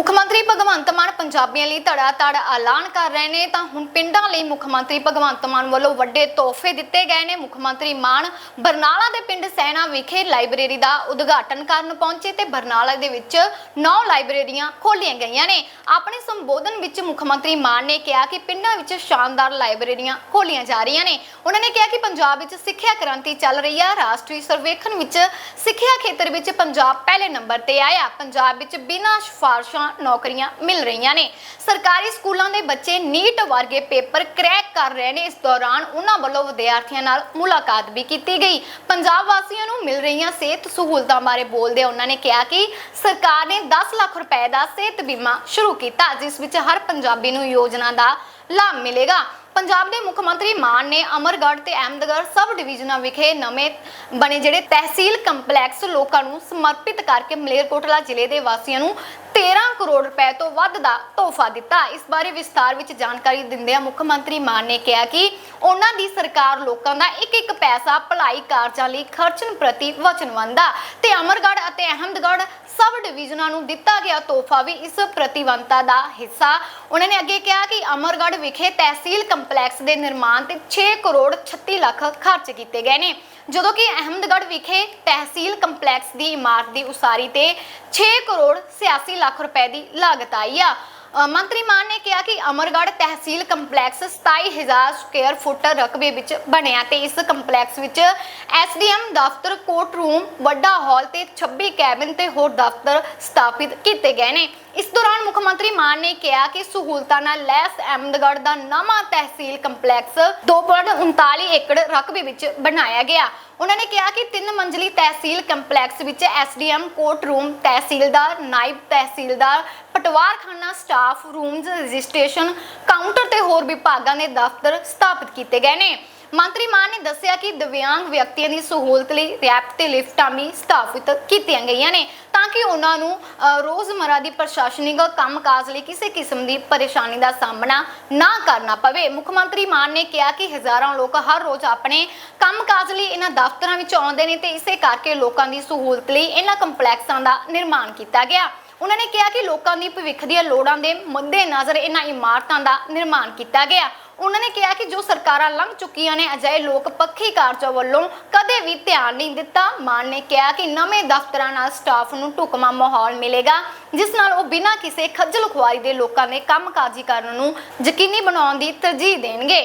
ਮੁੱਖ ਮੰਤਰੀ ਭਗਵੰਤ ਮਾਨ ਪੰਜਾਬੀਆਂ ਲਈ ਧੜਾ ਧੜ ਐਲਾਨ ਕਰ ਰਹੇ ਨੇ, ਤਾਂ ਹੁਣ ਪਿੰਡਾਂ ਲਈ ਮੁੱਖ ਮੰਤਰੀ ਭਗਵੰਤ ਮਾਨ ਵੱਲੋਂ ਵੱਡੇ ਤੋਹਫੇ ਦਿੱਤੇ ਗਏ ਨੇ। ਮੁੱਖ ਮੰਤਰੀ ਮਾਨ ਬਰਨਾਲਾ ਦੇ ਪਿੰਡ ਸੈਣਾ ਵਿਖੇ ਲਾਇਬ੍ਰੇਰੀ ਦਾ ਉਦਘਾਟਨ ਕਰਨ ਪਹੁੰਚੇ ਤੇ ਬਰਨਾਲਾ ਦੇ ਵਿੱਚ 9 ਲਾਇਬ੍ਰੇਰੀਆਂ ਖੋਲੀਆਂ ਗਈਆਂ ਨੇ। ਆਪਣੇ ਸੰਬੋਧਨ ਵਿੱਚ ਮੁੱਖ ਮੰਤਰੀ ਮਾਨ ਨੇ ਕਿਹਾ ਕਿ ਪਿੰਡਾਂ ਵਿੱਚ ਸ਼ਾਨਦਾਰ ਲਾਇਬ੍ਰੇਰੀਆਂ ਖੋਲੀਆਂ ਜਾ ਰਹੀਆਂ ਨੇ। ਉਹਨਾਂ ਨੇ ਕਿਹਾ ਕਿ ਪੰਜਾਬ ਵਿੱਚ ਸਿੱਖਿਆ ਕ੍ਰਾਂਤੀ ਚੱਲ ਰਹੀ ਹੈ ਰਾਸ਼ਟਰੀ ਸਰਵੇਖਣ ਵਿੱਚ ਸਿੱਖਿਆ ਖੇਤਰ ਵਿੱਚ ਪੰਜਾਬ ਪਹਿਲੇ ਨੰਬਰ ਤੇ ਆਇਆ। ਪੰਜਾਬ ਵਿੱਚ ਬਿਨਾਂ ਸਿਫਾਰਸ਼ਾਂ ਨੌਕਰੀਆਂ ਮਿਲ ਰਹੀਆਂ ਨੇ। ਸਰਕਾਰੀ ਸਕੂਲਾਂ ਦੇ ਬੱਚੇ ਨੀਟ ਵਰਗੇ ਪੇਪਰ ਕਰੈਕ ਕਰ ਰਹੇ ਨੇ। ਇਸ ਦੌਰਾਨ ਉਹਨਾਂ ਵੱਲੋਂ ਵਿਦਿਆਰਥੀਆਂ ਨਾਲ ਮੁਲਾਕਾਤ ਵੀ ਕੀਤੀ ਗਈ। ਪੰਜਾਬ ਵਾਸੀਆਂ ਨੂੰ ਮਿਲ ਰਹੀਆਂ ਸਿਹਤ ਸਹੂਲਤਾਂ ਬਾਰੇ ਬੋਲਦੇ ਉਹਨਾਂ ਨੇ ਕਿਹਾ ਕਿ ਸਰਕਾਰ ਨੇ 10 ਲੱਖ ਰੁਪਏ ਦਾ ਸਿਹਤ ਬੀਮਾ ਸ਼ੁਰੂ ਕੀਤਾ, ਜਿਸ ਵਿੱਚ ਹਰ ਪੰਜਾਬੀ ਨੂੰ ਯੋਜਨਾ ਦਾ ਲਾਭ ਮਿਲੇਗਾ। ਪੰਜਾਬ ਦੇ ਮੁੱਖ ਮੰਤਰੀ ਮਾਨ ਨੇ ਅਮਰਗੜ੍ਹ ਤੇ ਅਹਿਮਦਗੜ੍ਹ ਸਬ ਡਿਵੀਜ਼ਨਾਂ ਵਿਖੇ ਨਵੇਂ ਬਣੇ ਜਿਹੜੇ ਤਹਿਸੀਲ ਕੰਪਲੈਕਸ ਲੋਕਾਂ ਨੂੰ ਸਮਰਪਿਤ ਕਰਕੇ ਮਲੇਰਕੋਟਲਾ ਜ਼ਿਲ੍ਹੇ ਦੇ ਵਾਸੀਆਂ ਨੂੰ 13 ਕਰੋੜ ਰੁਪਏ ਤੋਂ ਵੱਧ ਦਾ ਤੋਹਫਾ ਦਿੱਤਾ। ਇਸ ਬਾਰੇ ਵਿਸਥਾਰ ਵਿੱਚ ਜਾਣਕਾਰੀ ਦਿੰਦਿਆਂ ਮੁੱਖ ਮੰਤਰੀ ਮਾਨ ਨੇ ਕਿਹਾ ਕਿ ਉਹਨਾਂ ਦੀ ਸਰਕਾਰ ਲੋਕਾਂ ਦਾ ਇੱਕ ਇੱਕ ਪੈਸਾ ਭਲਾਈ ਕਾਰਜਾਂ ਲਈ ਖਰਚਣ ਪ੍ਰਤੀ ਵਚਨਬੰਧ ਆ ਤੇ ਅਮਰਗੜ੍ਹ ਅਤੇ ਅਹਿਮਦਗੜ੍ਹ ਸਬ ਡਿਵੀਜ਼ਨਾਂ ਨੂੰ ਦਿੱਤਾ ਗਿਆ ਤੋਹਫਾ ਵੀ ਇਸ ਪ੍ਰਤੀਬੰਧਤਾ ਦਾ ਹਿੱਸਾ। ਉਹਨਾਂ ਨੇ ਅੱਗੇ ਕਿਹਾ ਕਿ ਅਮਰਗੜ੍ਹ ਵਿਖੇ ਤਹਿਸੀਲ ਕੰਪਲੈਕਸ ਦੇ ਨਿਰਮਾਣ ਤੇ 6 ਕਰੋੜ 36 ਲੱਖ ਖਰਚ ਕੀਤੇ ਗਏ ਨੇ। ਜਦੋਂ ਕਿ ਅਹਿਮਦਗੜ ਵਿਖੇ ਤਹਿਸੀਲ ਕੰਪਲੈਕਸ ਦੀ ਇਮਾਰਤ ਦੀ ਉਸਾਰੀ ਤੇ 6 ਕਰੋੜ 86 ਲੱਖ ਰੁਪਏ ਦੀ ਲਾਗਤ ਆਈ ਆ। ਮੰਤਰੀ ਮਾਨ ਨੇ ਕਿਹਾ ਕਿ Amargarh tehsil complex 27000 square foot ਰਕਬੇ ਵਿੱਚ ਬਣਿਆ ਤੇ ਇਸ ਕੰਪਲੈਕਸ ਵਿੱਚ ਐਸਡੀਐਮ ਦਫ਼ਤਰ ਕੋਰਟ ਰੂਮ, ਵੱਡਾ ਹਾਲ ਤੇ 26 ਕੈਬਿਨ ਤੇ ਹੋਰ ਦਫ਼ਤਰ ਸਥਾਪਿਤ ਕੀਤੇ ਗਏ ਨੇ। ਇਸ ਦੌਰਾਨ ਮੁੱਖ ਮੰਤਰੀ ਮਾਨ ਨੇ ਕਿਹਾ ਕਿ ਸਹੂਲਤਾਂ ਨਾਲ ਲੈਸ ਅਹਿਮਦਗੜ੍ਹ ਦਾ ਨਵਾਂ ਤਹਿਸੀਲ ਕੰਪਲੈਕਸ 2.39 ਏਕੜ ਰਕਬੇ ਵਿੱਚ ਬਣਾਇਆ ਗਿਆ। ਉਹਨਾਂ ਨੇ ਕਿਹਾ ਕਿ ਤਿੰਨ ਮੰਜ਼ਲੀ ਤਹਿਸੀਲ ਕੰਪਲੈਕਸ ਵਿੱਚ ਐਸਡੀਐਮ ਕੋਰਟ ਰੂਮ ਤਹਿਸੀਲਦਾਰ, ਨਾਇਬ ਤਹਿਸੀਲਦਾਰ, ਪਟਵਾਰਖਾਨਾ ਸਟਾਫ ਰੂਮਸ ਰਜਿਸਟ੍ਰੇਸ਼ਨ, ਕਾਊਂਟਰ ਤੇ ਹੋਰ ਵਿਭਾਗਾਂ ਦੇ ਦਫ਼ਤਰ ਸਥਾਪਿਤ ਕੀਤੇ ਗਏ ਨੇ। ਮੰਤਰੀ ਮਾਨ ਨੇ ਦੱਸਿਆ ਕਿ ਦਿਵਿਆਂਗ ਵਿਅਕਤੀਆਂ ਦੀ ਸਹੂਲਤ ਲਈ ਰੈਪ ਤੇ ਲਿਫਟਾਂ ਵੀ ਸਥਾਪਿਤ ਕੀਤੀਆਂ ਗਈਆਂ ਨੇ ਤਾਂ ਕਿ ਉਹਨਾਂ ਨੂੰ ਅ, ਦੀ ਪ੍ਰਸ਼ਾਸਨਿਕ ਕੰਮਕਾਜ ਲਈ ਕਿਸੇ ਕਿਸਮ ਦੀ ਪਰੇਸ਼ਾਨੀ ਦਾ ਸਾਹਮਣਾ ਨਾ ਕਰਨਾ ਪਵੇ। ਮੁੱਖ ਮੰਤਰੀ ਮਾਨ ਨੇ ਕਿਹਾ ਕਿ ਹਜ਼ਾਰਾਂ ਲੋਕ ਹਰ ਰੋਜ਼ ਆਪਣੇ ਕੰਮਕਾਜ ਲਈ ਇਹਨਾਂ ਦਫ਼ਤਰਾਂ ਵਿੱਚ ਆਉਂਦੇ ਨੇ ਤੇ ਇਸੇ ਕਰਕੇ ਲੋਕਾਂ ਦੀ ਸਹੂਲਤ ਲਈ ਇਹਨਾਂ ਕੰਪਲੈਕਸਾਂ ਦਾ ਨਿਰਮਾਣ ਕੀਤਾ ਗਿਆ। ਉਹਨਾਂ ਨੇ ਕਿਹਾ ਕਿ ਲੋਕਾਂ ਦੀ ਭਵਿੱਖ ਦੀਆਂ ਲੋੜਾਂ ਦੇ ਮੱਦੇਨਜ਼ਰ ਇਹਨਾਂ ਇਮਾਰਤਾਂ ਦਾ ਨਿਰਮਾਣ ਕੀਤਾ ਗਿਆ। ਉਹਨਾਂ ਨੇ ਕਿਹਾ ਕਿ ਜੋ ਸਰਕਾਰਾਂ ਲੰਘ ਚੁੱਕੀਆਂ ਨੇ, ਅਜਿਹੇ ਲੋਕ ਪੱਖੀ ਕਾਰਜਾਂ ਵੱਲੋਂ ਕਦੇ ਵੀ ਧਿਆਨ ਨਹੀਂ ਦਿੱਤਾ। ਮਾਨ ਨੇ ਕਿਹਾ ਕਿ ਨਵੇਂ ਦਫ਼ਤਰਾਂ ਨਾਲ ਸਟਾਫ ਨੂੰ ਢੁਕਵਾਂ ਮਾਹੌਲ ਮਿਲੇਗਾ, ਜਿਸ ਨਾਲ ਉਹ ਬਿਨਾਂ ਕਿਸੇ ਖੱਜਲ ਖੁਆਰੀ ਦੇ ਲੋਕਾਂ ਦੇ ਕੰਮਕਾਜੀ ਕਰਨ ਨੂੰ ਯਕੀਨੀ ਬਣਾਉਣ ਦੀ ਤਰਜੀਹ ਦੇਣਗੇ।